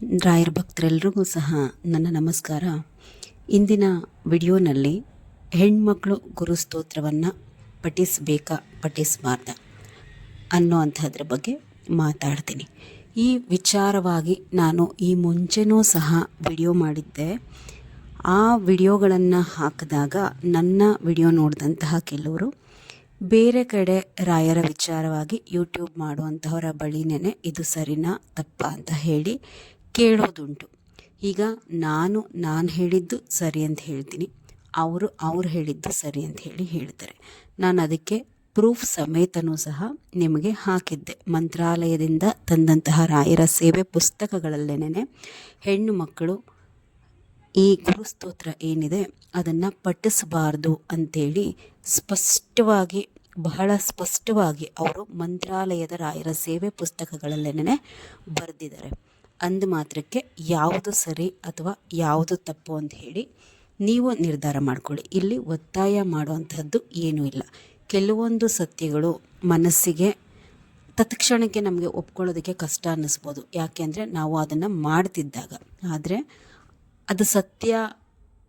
ರಾಯರ ಭಕ್ತರೆಲ್ಲರಿಗೂ ಸಹ ನನ್ನ ನಮಸ್ಕಾರ. ಇಂದಿನ ವಿಡಿಯೋನಲ್ಲಿ ಹೆಣ್ಮಕ್ಳು ಗುರುಸ್ತೋತ್ರವನ್ನು ಪಠಿಸಬೇಕಾ, ಪಠಿಸಬಾರ್ದ ಅನ್ನೋ ಅಂಥದ್ರ ಬಗ್ಗೆ ಮಾತಾಡ್ತೀನಿ. ಈ ವಿಚಾರವಾಗಿ ನಾನು ಈ ಮುಂಚೆನೂ ಸಹ ವಿಡಿಯೋ ಮಾಡಿದ್ದೆ. ಆ ವಿಡಿಯೋಗಳನ್ನು ಹಾಕಿದಾಗ ನನ್ನ ವಿಡಿಯೋ ನೋಡಿದಂತಹ ಕೆಲವರು ಬೇರೆ ಕಡೆ ರಾಯರ ವಿಚಾರವಾಗಿ ಯೂಟ್ಯೂಬ್ ಮಾಡುವಂತಹವರ ಬಳಿನೇ ಇದು ಸರಿನಾ, ತಪ್ಪ ಅಂತ ಹೇಳಿ ಕೇಳೋದುಂಟು. ಈಗ ನಾನು ನಾನು ಹೇಳಿದ್ದು ಸರಿ ಅಂತ ಹೇಳ್ತೀನಿ. ಅವರು, ಅವ್ರು ಹೇಳಿದ್ದು ಸರಿ ಅಂತ ಹೇಳಿ ಹೇಳ್ತಾರೆ ನಾನು ಅದಕ್ಕೆ ಪ್ರೂಫ್ ಸಮೇತನೂ ಸಹ ನಿಮಗೆ ಹಾಕಿದ್ದೆ. ಮಂತ್ರಾಲಯದಿಂದ ತಂದಂತಹ ರಾಯರ ಸೇವೆ ಪುಸ್ತಕಗಳಲ್ಲೇನೆ ಹೆಣ್ಣು ಮಕ್ಕಳು ಈ ಗುರುಸ್ತೋತ್ರ ಏನಿದೆ ಅದನ್ನು ಪಠಿಸಬಾರ್ದು ಅಂತೇಳಿ ಸ್ಪಷ್ಟವಾಗಿ, ಬಹಳ ಸ್ಪಷ್ಟವಾಗಿ ಅವರು ಮಂತ್ರಾಲಯದ ರಾಯರ ಸೇವೆ ಪುಸ್ತಕಗಳಲ್ಲೇನೆ ಬರೆದಿದ್ದಾರೆ. ಅಂದ ಮಾತ್ರಕ್ಕೆ ಯಾವುದು ಸರಿ ಅಥವಾ ಯಾವುದು ತಪ್ಪು ಅಂತ ಹೇಳಿ ನೀವು ನಿರ್ಧಾರ ಮಾಡಿಕೊಳ್ಳಿ. ಇಲ್ಲಿ ಒತ್ತಾಯ ಮಾಡುವಂಥದ್ದು ಏನೂ ಇಲ್ಲ. ಕೆಲವೊಂದು ಸತ್ಯಗಳು ಮನಸ್ಸಿಗೆ ತತ್ಕ್ಷಣಕ್ಕೆ ನಮಗೆ ಒಪ್ಕೊಳ್ಳೋದಕ್ಕೆ ಕಷ್ಟ ಅನ್ನಿಸ್ಬೋದು. ಯಾಕೆ ನಾವು ಅದನ್ನು ಮಾಡ್ತಿದ್ದಾಗ. ಆದರೆ ಅದು ಸತ್ಯ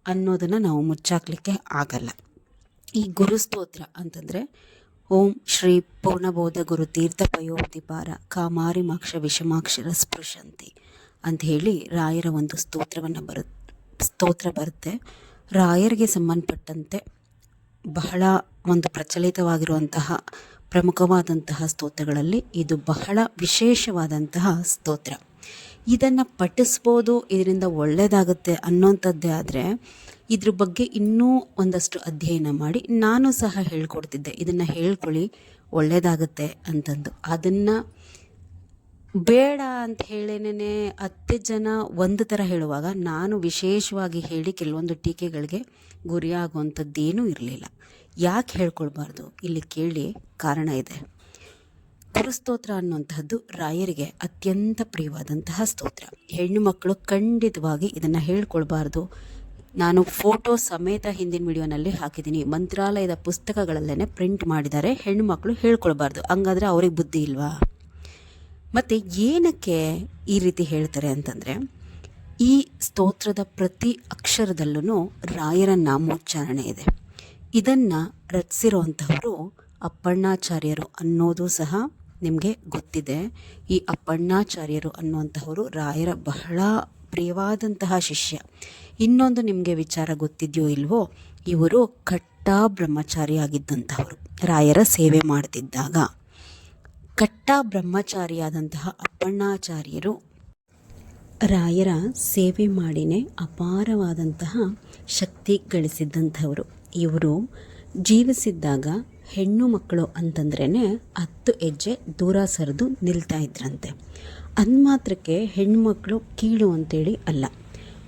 ಅನ್ನೋದನ್ನು ನಾವು ಮುಚ್ಚಾಕ್ಲಿಕ್ಕೆ ಆಗಲ್ಲ. ಈ ಗುರುಸ್ತೋತ್ರ ಅಂತಂದರೆ ಓಂ ಶ್ರೀ ಪೂರ್ಣಬೋಧ ಗುರು ತೀರ್ಥ ಪಯೋಧಿಪಾರ ಕಾಮಾರಿ ಮಾಕ್ಷ ವಿಷಮಾಕ್ಷರ ಸ್ಪೃಶಂತಿ ಅಂತ ಹೇಳಿ ರಾಯರ ಒಂದು ಸ್ತೋತ್ರವನ್ನು ಬರು, ಸ್ತೋತ್ರ ಬರುತ್ತೆ. ರಾಯರಿಗೆ ಸಂಬಂಧಪಟ್ಟಂತೆ ಬಹಳ ಒಂದು ಪ್ರಚಲಿತವಾಗಿರುವಂತಹ ಪ್ರಮುಖವಾದಂತಹ ಸ್ತೋತ್ರಗಳಲ್ಲಿ ಇದು ಬಹಳ ವಿಶೇಷವಾದಂತಹ ಸ್ತೋತ್ರ. ಇದನ್ನು ಪಠಿಸ್ಬೋದು, ಇದರಿಂದ ಒಳ್ಳೆಯದಾಗುತ್ತೆ ಅನ್ನೋಂಥದ್ದೇ ಆದರೆ, ಇದ್ರ ಬಗ್ಗೆ ಇನ್ನೂ ಒಂದಷ್ಟು ಅಧ್ಯಯನ ಮಾಡಿ ನಾನು ಸಹ ಹೇಳ್ಕೊಡ್ತಿದ್ದೆ. ಇದನ್ನು ಹೇಳ್ಕೊಳ್ಳಿ ಒಳ್ಳೆಯದಾಗುತ್ತೆ ಅಂತಂದು. ಅದನ್ನು ಬೇಡ ಅಂತ ಹೇಳೇನೇ ಹತ್ತು ಜನ ಒಂದು ಥರ ಹೇಳುವಾಗ ನಾನು ವಿಶೇಷವಾಗಿ ಹೇಳಿ ಕೆಲವೊಂದು ಟೀಕೆಗಳಿಗೆ ಗುರಿಯಾಗುವಂಥದ್ದೇನೂ ಇರಲಿಲ್ಲ. ಯಾಕೆ ಹೇಳ್ಕೊಳ್ಬಾರ್ದು? ಇಲ್ಲಿ ಕೇಳಿ ಕಾರಣ ಇದೆ. ಗುರುಸ್ತೋತ್ರ ಅನ್ನುವಂಥದ್ದು ರಾಯರಿಗೆ ಅತ್ಯಂತ ಪ್ರಿಯವಾದಂತಹ ಸ್ತೋತ್ರ. ಹೆಣ್ಣು ಮಕ್ಕಳು ಖಂಡಿತವಾಗಿ ಇದನ್ನು ಹೇಳ್ಕೊಳ್ಬಾರ್ದು. ನಾನು ಫೋಟೋ ಸಮೇತ ಹಿಂದಿನ ವಿಡಿಯೋನಲ್ಲಿ ಹಾಕಿದ್ದೀನಿ. ಮಂತ್ರಾಲಯದ ಪುಸ್ತಕಗಳಲ್ಲೇ ಪ್ರಿಂಟ್ ಮಾಡಿದ್ದಾರೆ. ಹೆಣ್ಣು ಮಕ್ಕಳು ಹೇಳ್ಕೊಳ್ಬಾರ್ದು. ಹಂಗಾದ್ರೆ ಅವ್ರಿಗೆ ಬುದ್ಧಿ ಇಲ್ವಾ? ಮತ್ತು ಏನಕ್ಕೆ ಈ ರೀತಿ ಹೇಳ್ತಾರೆ ಅಂತಂದರೆ, ಈ ಸ್ತೋತ್ರದ ಪ್ರತಿ ಅಕ್ಷರದಲ್ಲೂ ರಾಯರ ನಾಮೋಚ್ಚಾರಣೆ ಇದೆ. ಇದನ್ನು ರಚಿಸಿರುವಂತಹವರು ಅಪ್ಪಣ್ಣಾಚಾರ್ಯರು ಅನ್ನೋದು ಸಹ ನಿಮಗೆ ಗೊತ್ತಿದೆ. ಈ ಅಪ್ಪಣ್ಣಾಚಾರ್ಯರು ಅನ್ನುವಂತಹವರು ರಾಯರ ಬಹಳ ಪ್ರಿಯವಾದಂತಹ ಶಿಷ್ಯ. ಇನ್ನೊಂದು ನಿಮಗೆ ವಿಚಾರ ಗೊತ್ತಿದೆಯೋ ಇಲ್ವೋ, ಇವರು ಕಟ್ಟಾ ಬ್ರಹ್ಮಚಾರಿ ಆಗಿದ್ದಂತಹವರು ರಾಯರ ಸೇವೆ ಮಾಡ್ತಿದ್ದಾಗ. ಕಟ್ಟ ಬ್ರಹ್ಮಚಾರಿಯಾದಂತಹ ಅಪ್ಪಣ್ಣಾಚಾರ್ಯರು ರಾಯರ ಸೇವೆ ಮಾಡಿನೇ ಅಪಾರವಾದಂತಹ ಶಕ್ತಿ ಗಳಿಸಿದ್ದಂಥವರು. ಇವರು ಜೀವಿಸಿದ್ದಾಗ ಹೆಣ್ಣು ಮಕ್ಕಳು ಅಂತಂದ್ರೇ ಹತ್ತು ಹೆಜ್ಜೆ ದೂರ ಸರಿದು ನಿಲ್ತಾ ಇದ್ರಂತೆ. ಅಂದ್ಮಾತ್ರಕ್ಕೆ ಹೆಣ್ಮಕ್ಳು ಕೀಳು ಅಂತೇಳಿ ಅಲ್ಲ.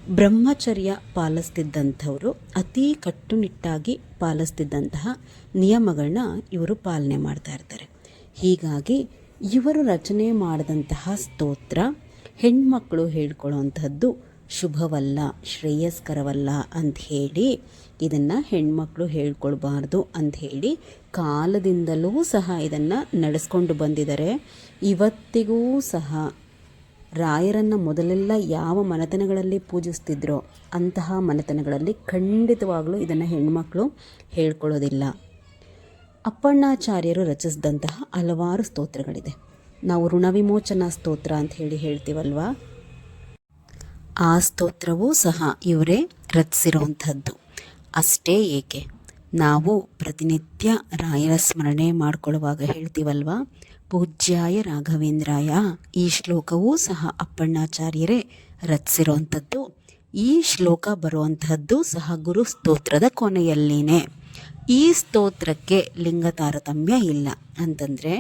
ಬ್ರಹ್ಮಚರ್ಯ ಪಾಲಿಸ್ತಿದ್ದಂಥವರು ಅತೀ ಕಟ್ಟುನಿಟ್ಟಾಗಿ ಪಾಲಿಸ್ತಿದ್ದಂತಹ ನಿಯಮಗಳನ್ನ ಇವರು ಪಾಲನೆ ಮಾಡ್ತಾ ಇರ್ತಾರೆ. ಹೀಗಾಗಿ ಇವರು ರಚನೆ ಮಾಡಿದಂತಹ ಸ್ತೋತ್ರ ಹೆಣ್ಮಕ್ಕಳು ಹೇಳ್ಕೊಳ್ಳುವಂಥದ್ದು ಶುಭವಲ್ಲ, ಶ್ರೇಯಸ್ಕರವಲ್ಲ ಅಂತ ಹೇಳಿ ಇದನ್ನು ಹೆಣ್ಮಕ್ಳು ಹೇಳ್ಕೊಳ್ಬಾರ್ದು ಹೇಳಿ ಕಾಲದಿಂದಲೂ ಸಹ ಇದನ್ನು ನಡೆಸ್ಕೊಂಡು ಬಂದಿದ್ದಾರೆ. ಇವತ್ತಿಗೂ ಸಹ ರಾಯರನ್ನು ಮೊದಲೆಲ್ಲ ಯಾವ ಮನೆತನಗಳಲ್ಲಿ ಪೂಜಿಸ್ತಿದ್ರೋ ಅಂತಹ ಮನೆತನಗಳಲ್ಲಿ ಖಂಡಿತವಾಗಲೂ ಇದನ್ನು ಹೆಣ್ಮಕ್ಳು ಹೇಳ್ಕೊಳ್ಳೋದಿಲ್ಲ. ಅಪ್ಪಣ್ಣಾಚಾರ್ಯರು ರಚಿಸಿದಂತಹ ಹಲವಾರು ಸ್ತೋತ್ರಗಳಿದೆ. ನಾವು ಋಣವಿಮೋಚನಾ ಸ್ತೋತ್ರ ಅಂತ ಹೇಳಿ ಹೇಳ್ತೀವಲ್ವಾ? ಆ ಸ್ತೋತ್ರವೂ ಸಹ ಇವರೇ ರಚಿಸಿರುವಂಥದ್ದು. ಅಷ್ಟೇ ಏಕೆ? ನಾವು ಪ್ರತಿನಿತ್ಯ ರಾಯರ ಸ್ಮರಣೆ ಮಾಡಿಕೊಳ್ಳುವಾಗ ಹೇಳ್ತೀವಲ್ವ? ಪೂಜ್ಯಾಯ ರಾಘವೇಂದ್ರಾಯ ಈ ಶ್ಲೋಕವೂ ಸಹ ಅಪ್ಪಣ್ಣಾಚಾರ್ಯರೇ ರಚಿಸಿರುವಂಥದ್ದು. ಈ ಶ್ಲೋಕ ಬರುವಂತಹದ್ದು ಸಹ ಗುರು ಸ್ತೋತ್ರದ ಕೊನೆಯಲ್ಲಿನೇ. ಈ ಸ್ತೋತ್ರಕ್ಕೆ ಲಿಂಗ ತಾರತಮ್ಯ ಇಲ್ಲ ಅಂತಂದರೆ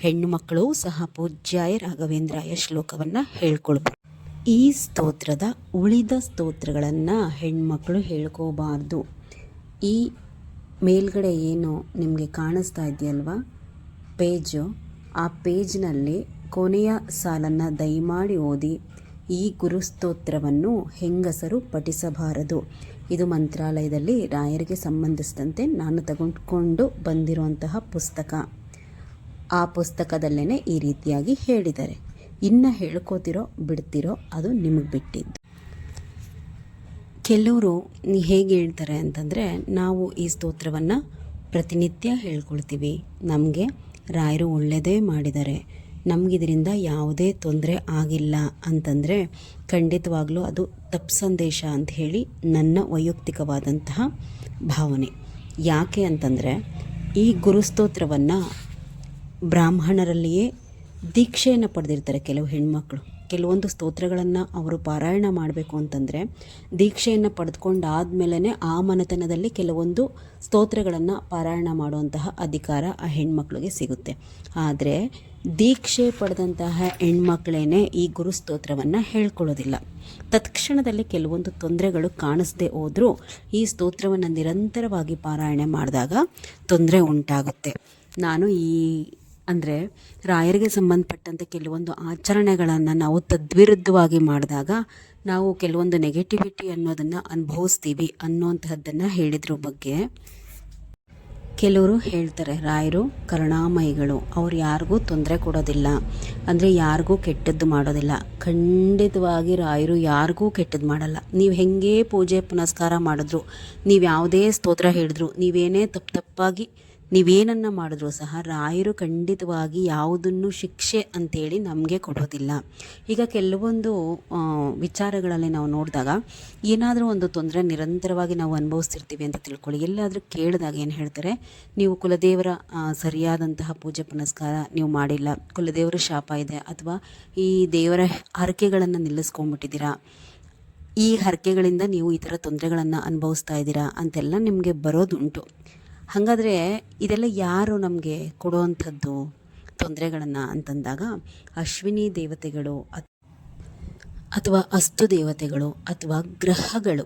ಹೆಣ್ಣು ಮಕ್ಕಳು ಸಹ ಪೂಜ್ಯಾಯ ರಾಘವೇಂದ್ರಾಯ ಶ್ಲೋಕವನ್ನು ಹೇಳ್ಕೊಳ್ಬೋದು ಈ ಸ್ತೋತ್ರದ ಉಳಿದ ಸ್ತೋತ್ರಗಳನ್ನು ಹೆಣ್ಮಕ್ಳು ಹೇಳ್ಕೋಬಾರ್ದು. ಈ ಮೇಲ್ಗಡೆ ಏನು ನಿಮಗೆ ಕಾಣಿಸ್ತಾ ಇದೆಯಲ್ವ? ಪೇಜು. ಆ ಪೇಜ್ನಲ್ಲಿ ಕೊನೆಯ ಸಾಲನ್ನು ದಯಮಾಡಿ ಓದಿ. ಈ ಗುರುಸ್ತೋತ್ರವನ್ನು ಹೆಂಗಸರು ಪಠಿಸಬಾರದು. ಇದು ಮಂತ್ರಾಲಯದಲ್ಲಿ ರಾಯರಿಗೆ ಸಂಬಂಧಿಸಿದಂತೆ ನಾನು ತಗೊಂಡ್ಕೊಂಡು ಬಂದಿರುವಂತಹ ಪುಸ್ತಕ. ಆ ಪುಸ್ತಕದಲ್ಲೇ ಈ ರೀತಿಯಾಗಿ ಹೇಳಿದ್ದಾರೆ. ಇನ್ನು ಹೇಳ್ಕೋತಿರೋ, ಬಿಡ್ತಿರೋ, ಅದು ನಿಮಗೆ ಬಿಟ್ಟಿದ್ದು. ಕೆಲವರು ಹೇಗೆ ಹೇಳ್ತಾರೆ ಅಂತಂದರೆ, ನಾವು ಈ ಸ್ತೋತ್ರವನ್ನು ಪ್ರತಿನಿತ್ಯ ಹೇಳ್ಕೊಳ್ತೀವಿ. ನಮಗೆ ರಾಯರು ಒಳ್ಳೆಯದೇ ಮಾಡಿದ್ದಾರೆ. ನಮಗಿದರಿಂದ ಯಾವುದೇ ತೊಂದರೆ ಆಗಿಲ್ಲ ಅಂತಂದರೆ, ಖಂಡಿತವಾಗ್ಲೂ ಅದು ತಪ್ಪು ಸಂದೇಶ ಅಂತ ಹೇಳಿ ನನ್ನ ವೈಯಕ್ತಿಕವಾದಂತಹ ಭಾವನೆ. ಯಾಕೆ ಅಂತಂದರೆ, ಈ ಗುರುಸ್ತೋತ್ರವನ್ನು ಬ್ರಾಹ್ಮಣರಲ್ಲಿಯೇ ದೀಕ್ಷೆಯನ್ನು ಪಡೆದಿರ್ತಾರೆ ಕೆಲವು ಹೆಣ್ಮಕ್ಳು. ಕೆಲವೊಂದು ಸ್ತೋತ್ರಗಳನ್ನು ಅವರು ಪಾರಾಯಣ ಮಾಡಬೇಕು ಅಂತಂದರೆ ದೀಕ್ಷೆಯನ್ನು ಪಡೆದುಕೊಂಡಾದ್ಮೇಲೆ ಆ ಮನೆತನದಲ್ಲಿ ಕೆಲವೊಂದು ಸ್ತೋತ್ರಗಳನ್ನು ಪಾರಾಯಣ ಮಾಡುವಂತಹ ಅಧಿಕಾರ ಆ ಹೆಣ್ಮಕ್ಳಿಗೆ ಸಿಗುತ್ತೆ. ಆದರೆ ದೀಕ್ಷೆ ಪಡೆದಂತಹ ಹೆಣ್ಮಕ್ಳೇ ಈ ಗುರು ಸ್ತೋತ್ರವನ್ನು ಹೇಳ್ಕೊಳ್ಳೋದಿಲ್ಲ. ತತ್ಕ್ಷಣದಲ್ಲಿ ಕೆಲವೊಂದು ತೊಂದರೆಗಳು ಕಾಣಿಸದೆ ಹೋದರೂ ಈ ಸ್ತೋತ್ರವನ್ನು ನಿರಂತರವಾಗಿ ಪಾರಾಯಣೆ ಮಾಡಿದಾಗ ತೊಂದರೆ ಉಂಟಾಗುತ್ತೆ. ನಾನು ಈ ಅಂದರೆ ರಾಯರಿಗೆ ಸಂಬಂಧಪಟ್ಟಂತೆ ಕೆಲವೊಂದು ಆಚರಣೆಗಳನ್ನು ನಾವು ತದ್ವಿರುದ್ಧವಾಗಿ ಮಾಡಿದಾಗ ನಾವು ಕೆಲವೊಂದು ನೆಗೆಟಿವಿಟಿ ಅನ್ನೋದನ್ನು ಅನುಭವಿಸ್ತೀವಿ ಅನ್ನೋಂತಹದ್ದನ್ನು ಹೇಳಿದ್ರ ಬಗ್ಗೆ. ಕೆಲವರು ಹೇಳ್ತಾರೆ, ರಾಯರು ಕರುಣಾಮಯಿಗಳು, ಅವ್ರು ಯಾರಿಗೂ ತೊಂದರೆ ಕೊಡೋದಿಲ್ಲ, ಅಂದರೆ ಯಾರಿಗೂ ಕೆಟ್ಟದ್ದು ಮಾಡೋದಿಲ್ಲ. ಖಂಡಿತವಾಗಿ ರಾಯರು ಯಾರಿಗೂ ಕೆಟ್ಟದ್ದು ಮಾಡಲ್ಲ. ನೀವು ಹೆಂಗೆ ಪೂಜೆ ಪುನಸ್ಕಾರ ಮಾಡಿದ್ರು, ನೀವು ಯಾವುದೇ ಸ್ತೋತ್ರ ಹೇಳಿದ್ರು, ನೀವೇನೇ ತಪ್ಪು ತಪ್ಪಾಗಿ ನೀವೇನನ್ನು ಮಾಡಿದ್ರೂ ಸಹ ರಾಯರು ಖಂಡಿತವಾಗಿ ಯಾವುದನ್ನು ಶಿಕ್ಷೆ ಅಂತೇಳಿ ನಮಗೆ ಕೊಡೋದಿಲ್ಲ. ಈಗ ಕೆಲವೊಂದು ವಿಚಾರಗಳಲ್ಲಿ ನಾವು ನೋಡಿದಾಗ ಏನಾದರೂ ಒಂದು ತೊಂದರೆ ನಿರಂತರವಾಗಿ ನಾವು ಅನುಭವಿಸ್ತಿರ್ತೀವಿ ಅಂತ ತಿಳ್ಕೊಳ್ಳಿ. ಎಲ್ಲಾದರೂ ಕೇಳಿದಾಗ ಏನು ಹೇಳ್ತಾರೆ, ನೀವು ಕುಲದೇವರ ಸರಿಯಾದಂತಹ ಪೂಜೆ ಪುನಸ್ಕಾರ ನೀವು ಮಾಡಿಲ್ಲ. ಕುಲದೇವರ ಶಾಪ ಇದೆ ಅಥವಾ ಈ ದೇವರ ಹರಕೆಗಳನ್ನು ನಿಲ್ಲಿಸ್ಕೊಂಡ್ಬಿಟ್ಟಿದ್ದೀರಾ. ಈ ಹರಕೆಗಳಿಂದ ನೀವು ಈ ಥರ ತೊಂದರೆಗಳನ್ನು ಅನುಭವಿಸ್ತಾ ಇದ್ದೀರಾ ಅಂತೆಲ್ಲ ನಿಮಗೆ ಬರೋದುಂಟು. ಹಾಗಾದರೆ ಇದೆಲ್ಲ ಯಾರು ನಮಗೆ ಕೊಡುವಂಥದ್ದು ತೊಂದರೆಗಳನ್ನು ಅಂತಂದಾಗ ಅಶ್ವಿನಿ ದೇವತೆಗಳು ಅಥವಾ ಅಸ್ತು ದೇವತೆಗಳು ಅಥವಾ ಗ್ರಹಗಳು.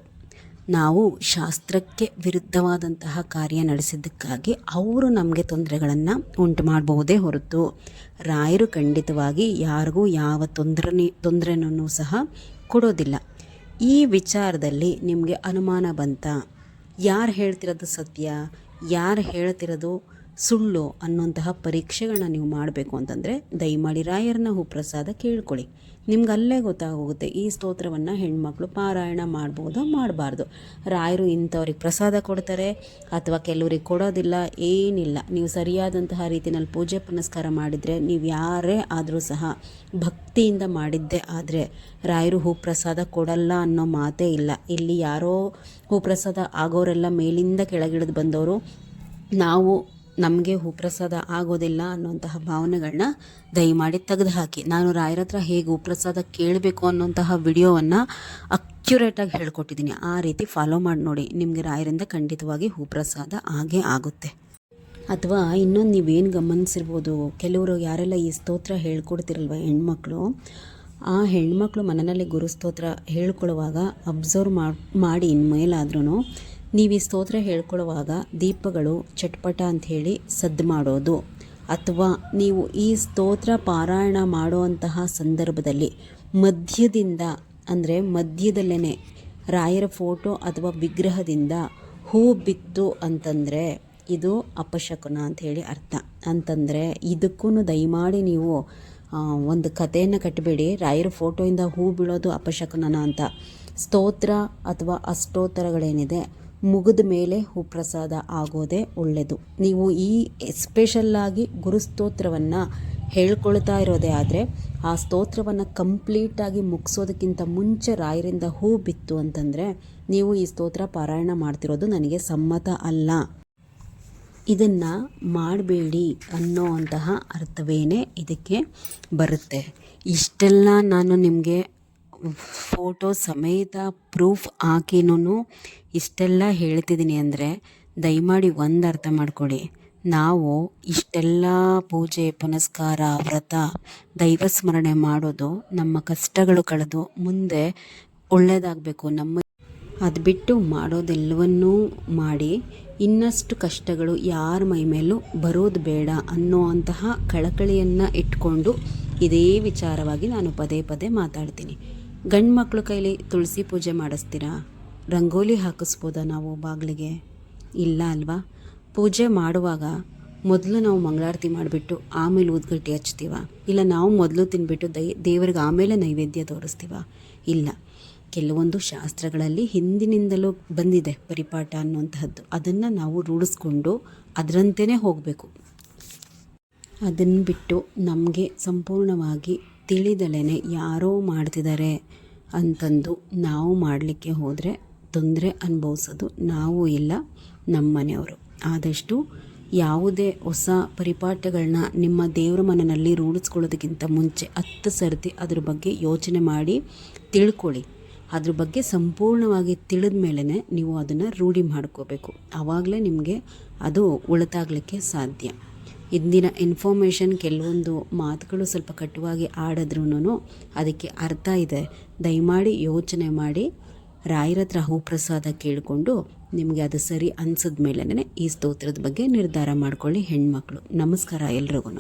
ನಾವು ಶಾಸ್ತ್ರಕ್ಕೆ ವಿರುದ್ಧವಾದಂತಹ ಕಾರ್ಯ ನಡೆಸಿದ್ದಕ್ಕಾಗಿ ಅವರು ನಮಗೆ ತೊಂದರೆಗಳನ್ನು ಉಂಟು ಮಾಡಬಹುದೇ ಹೊರತು ರಾಯರು ಖಂಡಿತವಾಗಿ ಯಾರಿಗೂ ಯಾವ ತೊಂದರೆ ತೊಂದರೆನೂ ಸಹ ಕೊಡೋದಿಲ್ಲ. ಈ ವಿಚಾರದಲ್ಲಿ ನಿಮಗೆ ಅನುಮಾನ ಬಂತ? ಯಾರು ಹೇಳ್ತಿರೋದು ಸತ್ಯ? ಯಾರು ಹೇಳ್ತಿರೋದು ಸುಳ್ಳು ಅನ್ನೋಂತಹ ಪರೀಕ್ಷೆಗಳನ್ನ ನೀವು ಮಾಡಬೇಕು ಅಂತಂದರೆ ದಯಮಾಡಿ ರಾಯರನ್ನ ಹೂಪ್ರಸಾದ ಕೇಳ್ಕೊಳ್ಳಿ. ನಿಮ್ಗೆ ಅಲ್ಲೇ ಗೊತ್ತಾಗೋಗುತ್ತೆ ಈ ಸ್ತೋತ್ರವನ್ನು ಹೆಣ್ಮಕ್ಳು ಪಾರಾಯಣ ಮಾಡ್ಬೋದು ಮಾಡಬಾರ್ದು. ರಾಯರು ಇಂಥವ್ರಿಗೆ ಪ್ರಸಾದ ಕೊಡ್ತಾರೆ ಅಥವಾ ಕೆಲವ್ರಿಗೆ ಕೊಡೋದಿಲ್ಲ, ಏನಿಲ್ಲ. ನೀವು ಸರಿಯಾದಂತಹ ರೀತಿಯಲ್ಲಿ ಪೂಜೆ ಪುನಸ್ಕಾರ ಮಾಡಿದರೆ, ನೀವು ಯಾರೇ ಆದರೂ ಸಹ ಭಕ್ತಿಯಿಂದ ಮಾಡಿದ್ದೇ ಆದರೆ ರಾಯರು ಹೂಪ್ರಸಾದ ಕೊಡಲ್ಲ ಅನ್ನೋ ಮಾತೇ ಇಲ್ಲ. ಇಲ್ಲಿ ಯಾರೋ ಹೂಪ್ರಸಾದ ಆಗೋರೆಲ್ಲ ಮೇಲಿಂದ ಕೆಳಗಿಳಿದು ಬಂದವರು, ನಾವು ನಮಗೆ ಹೂಪ್ರಸಾದ ಆಗೋದಿಲ್ಲ ಅನ್ನುವಂತಹ ಭಾವನೆಗಳನ್ನ ದಯಮಾಡಿ ತೆಗೆದು ಹಾಕಿ ನಾನು ರಾಯರ ಹತ್ರ ಹೇಗೆ ಹೂಪ್ರಸಾದ ಕೇಳಬೇಕು ಅನ್ನುವಂತಹ ವಿಡಿಯೋವನ್ನು ಅಕ್ಯುರೇಟಾಗಿ ಹೇಳ್ಕೊಟ್ಟಿದ್ದೀನಿ. ಆ ರೀತಿ ಫಾಲೋ ಮಾಡಿ ನೋಡಿ. ನಿಮಗೆ ರಾಯರಿಂದ ಖಂಡಿತವಾಗಿ ಹೂಪ್ರಸಾದ ಆಗೇ ಆಗುತ್ತೆ. ಅಥವಾ ಇನ್ನೊಂದು ನೀವೇನು ಗಮನಿಸಿರ್ಬೋದು ಕೆಲವರು ಯಾರೆಲ್ಲ ಈ ಸ್ತೋತ್ರ ಹೇಳ್ಕೊಡ್ತಿರಲ್ವ ಹೆಣ್ಮಕ್ಳು, ಆ ಹೆಣ್ಮಕ್ಳು ಮನೆಯಲ್ಲಿ ಗುರುಸ್ತೋತ್ರ ಹೇಳ್ಕೊಳ್ಳುವಾಗ ಅಬ್ಸರ್ವ್ ಮಾಡಿ ಇನ್ಮೇಲಾದ್ರೂ ನೀವು ಈ ಸ್ತೋತ್ರ ಹೇಳ್ಕೊಳ್ಳುವಾಗ ದೀಪಗಳು ಚಟ್ಪಟ ಅಂಥೇಳಿ ಸದ್ದು ಮಾಡೋದು. ಅಥವಾ ನೀವು ಈ ಸ್ತೋತ್ರ ಪಾರಾಯಣ ಮಾಡುವಂತಹ ಸಂದರ್ಭದಲ್ಲಿ ಮಧ್ಯದಿಂದ, ಅಂದರೆ ಮಧ್ಯದಲ್ಲೇ ರಾಯರ ಫೋಟೋ ಅಥವಾ ವಿಗ್ರಹದಿಂದ ಹೂ ಬಿತ್ತು ಅಂತಂದರೆ ಇದು ಅಪಶಕುನ ಅಂಥೇಳಿ ಅರ್ಥ. ಅಂತಂದರೆ ಇದಕ್ಕೂ ದಯಮಾಡಿ ನೀವು ಒಂದು ಕಥೆಯನ್ನು ಕಟ್ಟಬೇಡಿ ರಾಯರ ಫೋಟೋಯಿಂದ ಹೂ ಬೀಳೋದು ಅಪಶಕುನನ ಅಂತ. ಸ್ತೋತ್ರ ಅಥವಾ ಅಷ್ಟೋತ್ತರಗಳೇನಿದೆ ಮುಗಿದ ಮೇಲೆ ಹೂಪ್ರಸಾದ ಆಗೋದೇ ಒಳ್ಳೆಯದು ನೀವು ಈ ಎಸ್ಪೆಷಲ್ಲಾಗಿ ಗುರುಸ್ತೋತ್ರವನ್ನು ಹೇಳ್ಕೊಳ್ತಾ ಇರೋದೇ ಆದರೆ, ಆ ಸ್ತೋತ್ರವನ್ನು ಕಂಪ್ಲೀಟಾಗಿ ಮುಗಿಸೋದಕ್ಕಿಂತ ಮುಂಚೆ ರಾಯರಿಂದ ಹೂ ಬಿತ್ತು ಅಂತಂದರೆ, ನೀವು ಈ ಸ್ತೋತ್ರ ಪಾರಾಯಣ ಮಾಡ್ತಿರೋದು ನನಗೆ ಸಮ್ಮತ ಅಲ್ಲ. ಇದನ್ನು ಮಾಡಬೇಡಿ ಅನ್ನೋ ಅಂತಹ ಅರ್ಥವೇನೇ ಇದಕ್ಕೆ ಬರುತ್ತೆ. ಇಷ್ಟೆಲ್ಲ ನಾನು ನಿಮಗೆ ಫೋಟೋ ಸಮೇತ ಪ್ರೂಫ್ ಹಾಕಿನೂ ಇಷ್ಟೆಲ್ಲ ಹೇಳ್ತಿದ್ದೀನಿ ಅಂದರೆ ದಯಮಾಡಿ ಒಂದು ಅರ್ಥ ಮಾಡ್ಕೊಳ್ಳಿ. ನಾವು ಇಷ್ಟೆಲ್ಲ ಪೂಜೆ, ಪುನಸ್ಕಾರ, ವ್ರತ, ದೈವ ಸ್ಮರಣೆ ಮಾಡೋದು ನಮ್ಮ ಕಷ್ಟಗಳು ಕಳೆದು ಮುಂದೆ ಒಳ್ಳೆಯದಾಗಬೇಕು ನಮ್ಮ ಅದು ಬಿಟ್ಟು ಮಾಡೋದೆಲ್ಲವನ್ನೂ ಮಾಡಿ ಇನ್ನಷ್ಟು ಕಷ್ಟಗಳು ಯಾರ ಮೈ ಮೇಲೂ ಬರೋದು ಬೇಡ ಅನ್ನೋ ಅಂತಹ ಕಳಕಳಿಯನ್ನು ಇಟ್ಕೊಂಡು ಇದೇ ವಿಚಾರವಾಗಿ ನಾನು ಪದೇ ಪದೇ ಮಾತಾಡ್ತೀನಿ. ಗಂಡು ಮಕ್ಕಳು ಕೈಲಿ ತುಳಸಿ ಪೂಜೆ ಮಾಡಿಸ್ತೀರಾ? ರಂಗೋಲಿ ಹಾಕಿಸ್ಬೋದಾ ನಾವು ಬಾಗಿಲಿಗೆ? ಇಲ್ಲ ಅಲ್ವಾ? ಪೂಜೆ ಮಾಡುವಾಗ ಮೊದಲು ನಾವು ಮಂಗಳಾರತಿ ಮಾಡಿಬಿಟ್ಟು ಆಮೇಲೆ ಉದ್ಗಟ್ಟಿ ಹಚ್ತೀವ? ಇಲ್ಲ ನಾವು ಮೊದಲು ತಿನ್ಬಿಟ್ಟು ದೈ, ದೇವರಿಗೆ ಆಮೇಲೆ ನೈವೇದ್ಯ ತೋರಿಸ್ತೀವ? ಇಲ್ಲ. ಕೆಲವೊಂದು ಶಾಸ್ತ್ರಗಳಲ್ಲಿ ಹಿಂದಿನಿಂದಲೂ ಬಂದಿದೆ ಪರಿಪಾಠ ಅನ್ನುವಂತಹದ್ದು. ಅದನ್ನು ನಾವು ರೂಢಿಸ್ಕೊಂಡು ಅದರಂತೆಯೇ ಹೋಗಬೇಕು. ಅದನ್ನು ಬಿಟ್ಟು ನಮಗೆ ಸಂಪೂರ್ಣವಾಗಿ ತಿಳಿದಲೇ ಯಾರೋ ಮಾಡ್ತಿದ್ದಾರೆ ಅಂತಂದು ನಾವು ಮಾಡಲಿಕ್ಕೆ ಹೋದರೆ ತೊಂದರೆ ಅನುಭವಿಸೋದು ನಾವು ಇಲ್ಲ, ನಮ್ಮ ಮನೆಯವರು. ಆದಷ್ಟು ಯಾವುದೇ ಹೊಸ ಪರಿಪಾಠಗಳನ್ನ ನಿಮ್ಮ ದೇವರ ಮನೆಯಲ್ಲಿ ರೂಢಿಸ್ಕೊಳ್ಳೋದಕ್ಕಿಂತ ಮುಂಚೆ ಹತ್ತು ಸರ್ತಿ ಅದ್ರ ಬಗ್ಗೆ ಯೋಚನೆ ಮಾಡಿ ತಿಳ್ಕೊಳ್ಳಿ. ಅದ್ರ ಬಗ್ಗೆ ಸಂಪೂರ್ಣವಾಗಿ ತಿಳಿದ ಮೇಲೇ ನೀವು ಅದನ್ನು ರೂಢಿ ಮಾಡ್ಕೋಬೇಕು. ಆವಾಗಲೇ ನಿಮಗೆ ಅದು ಉಳಿತಾಗಲಿಕ್ಕೆ ಸಾಧ್ಯ. ಇಂದಿನ ಇನ್ಫಾರ್ಮೇಷನ್ ಕೆಲವೊಂದು ಮಾತುಗಳು ಸ್ವಲ್ಪ ಕಟುವಾಗಿ ಆಡಿದ್ರೂ ಅದಕ್ಕೆ ಅರ್ಥ ಇದೆ. ದಯಮಾಡಿ ಯೋಚನೆ ಮಾಡಿ. ರಾಯರ ಹತ್ರ ಹೂಪ್ರಸಾದ ಕೇಳಿಕೊಂಡು ನಿಮಗೆ ಅದು ಸರಿ ಅನ್ಸಿದ ಮೇಲೇ ಈ ಸ್ತೋತ್ರದ ಬಗ್ಗೆ ನಿರ್ಧಾರ ಮಾಡ್ಕೊಳ್ಳಿ ಹೆಣ್ಮಕ್ಳು. ನಮಸ್ಕಾರ ಎಲ್ರಿಗೂ